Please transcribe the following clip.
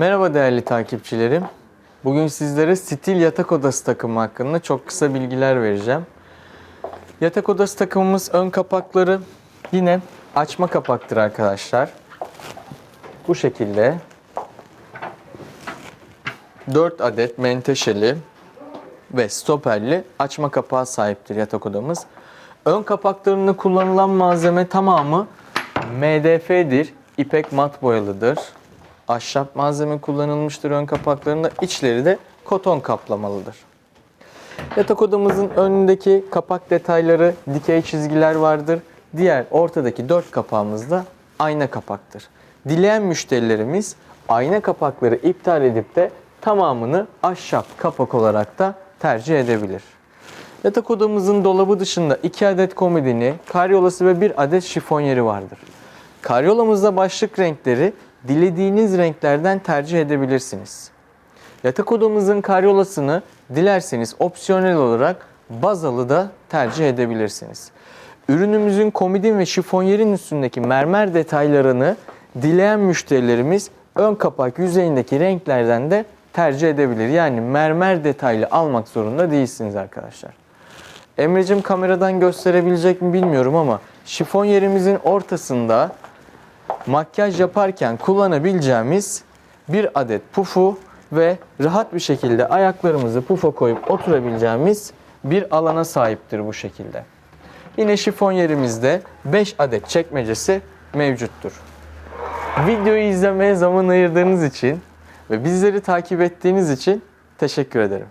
Merhaba değerli takipçilerim. Bugün sizlere stil yatak odası takımı hakkında çok kısa bilgiler vereceğim. Yatak odası takımımız ön kapakları yine açma kapaktır arkadaşlar. Bu şekilde 4 adet menteşeli ve stoperli açma kapağı sahiptir yatak odamız. Ön kapaklarında kullanılan malzeme tamamı MDF'dir. İpek mat boyalıdır. Ahşap malzeme kullanılmıştır ön kapaklarında. İçleri de koton kaplamalıdır. Yatak odamızın önündeki kapak detayları dikey çizgiler vardır. Diğer ortadaki dört kapağımız da ayna kapaktır. Dileyen müşterilerimiz ayna kapakları iptal edip de tamamını ahşap kapak olarak da tercih edebilir. Yatak odamızın dolabı dışında 2 adet komodini, karyolası ve 1 adet şifonyeri vardır. Karyolamızda başlık renkleri dilediğiniz renklerden tercih edebilirsiniz. Yatak odamızın karyolasını dilerseniz opsiyonel olarak bazalı da tercih edebilirsiniz. Ürünümüzün komodin ve şifonyerin üstündeki mermer detaylarını dileyen müşterilerimiz ön kapak yüzeyindeki renklerden de tercih edebilir. Yani mermer detaylı almak zorunda değilsiniz arkadaşlar. Emre'cim kameradan gösterebilecek mi bilmiyorum ama şifon yerimizin ortasında makyaj yaparken kullanabileceğimiz bir adet pufu ve rahat bir şekilde ayaklarımızı pufa koyup oturabileceğimiz bir alana sahiptir bu şekilde. Yine şifon yerimizde 5 adet çekmecesi mevcuttur. Videoyu izlemeye zaman ayırdığınız için ve bizleri takip ettiğiniz için teşekkür ederim.